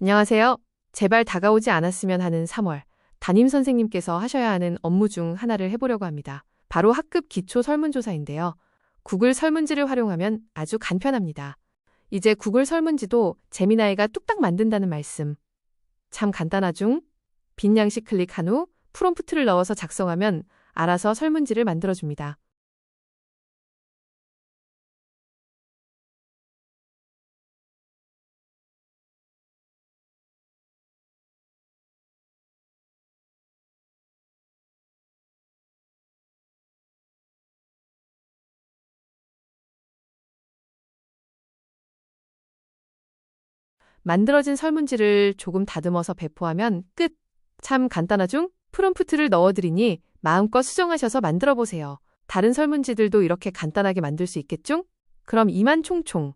안녕하세요. 제발 다가오지 않았으면 하는 3월. 담임 선생님께서 하셔야 하는 업무 중 하나를 해보려고 합니다. 바로 학급 기초 설문조사인데요. 구글 설문지를 활용하면 아주 간편합니다. 이제 구글 설문지도 재미나이가 뚝딱 만든다는 말씀. 참 간단하중? 빈 양식 클릭한 후 프롬프트를 넣어서 작성하면 알아서 설문지를 만들어줍니다. 만들어진 설문지를 조금 다듬어서 배포하면 끝. 참 간단하중? 프롬프트를 넣어드리니 마음껏 수정하셔서 만들어 보세요. 다른 설문지들도 이렇게 간단하게 만들 수 있겠중? 그럼 이만 총총.